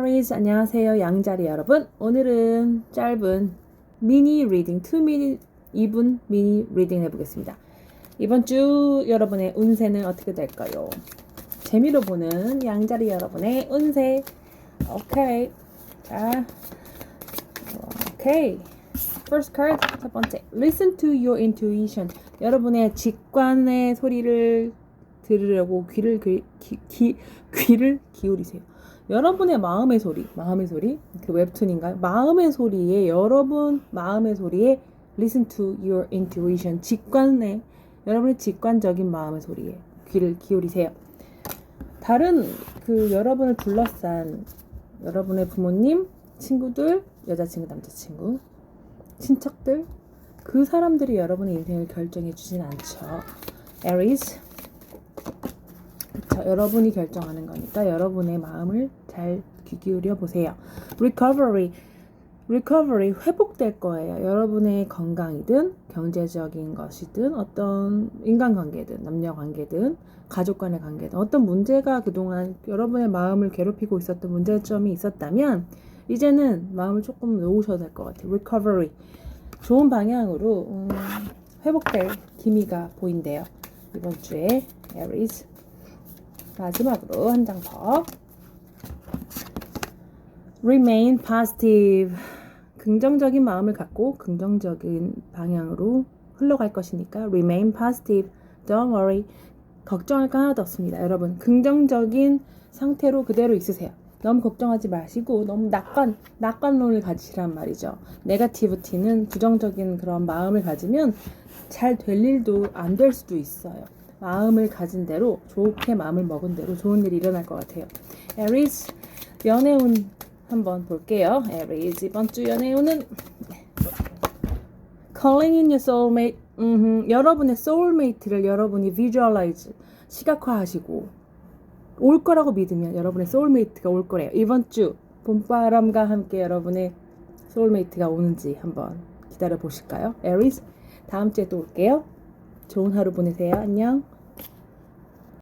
Aries 안녕하세요 양자리 여러분. 오늘은 짧은 미니 리딩 2미니 2분 미니 리딩 해보겠습니다. 이번 주 여러분의 운세는 어떻게 될까요? 재미로 보는 양자리 여러분의 운세. 오케이 자 오케이 First card 첫 번째. Listen to your intuition. 여러분의 직관의 소리를 들으려고 귀를 귀, 귀, 귀, 귀를 기울이세요 여러분의 마음의 소리, 마음의 소리, 그 웹툰인가요? 마음의 소리에 여러분 마음의 소리에 listen to your intuition, 직관의 여러분의 직관적인 마음의 소리에 귀를 기울이세요. 다른 그 여러분을 둘러싼 여러분의 부모님, 친구들, 여자친구, 남자친구, 친척들 그 사람들이 여러분의 인생을 결정해 주진 않죠. 그쵸. 여러분이 결정하는 거니까 여러분의 마음을 잘 귀 기울여 보세요. Recovery. Recovery 회복될 거예요. 여러분의 건강이든 경제적인 것이든 어떤 인간관계든 남녀 관계든 가족 간의 관계든 어떤 문제가 그동안 여러분의 마음을 괴롭히고 있었던 문제점이 있었다면 이제는 마음을 조금 놓으셔도 될것 같아요. Recovery. 좋은 방향으로 음, 회복될 기미가 보인대요. 이번 주에 Aries. 마지막으로 한 장 더. Remain positive. 긍정적인 마음을 갖고 긍정적인 방향으로 흘러갈 것이니까 Remain positive. Don't worry. 걱정할 거 하나도 없습니다. 여러분, 긍정적인 상태로 그대로 있으세요. 너무 걱정하지 마시고 너무 낙관, 낙관론을 가지시란 말이죠. 네가티브티는 부정적인 그런 마음을 가지면 잘 될 일도 안 될 수도 있어요. 마음을 가진 대로 좋게 마음을 먹은 대로 좋은 일이 일어날 것 같아요. 에리스 연애운 한번 볼게요. 에리스 이번 주 연애운은 Calling in your soulmate. 음흠, 여러분의 soulmate를 여러분이 visualize 시각화하시고 올 거라고 믿으면 여러분의 soulmate가 올 거래요. 이번 주 봄바람과 함께 여러분의 soulmate가 오는지 한번 기다려 보실까요? 에리스 다음 주에 또 올게요. 좋은 하루 보내세요. 안녕.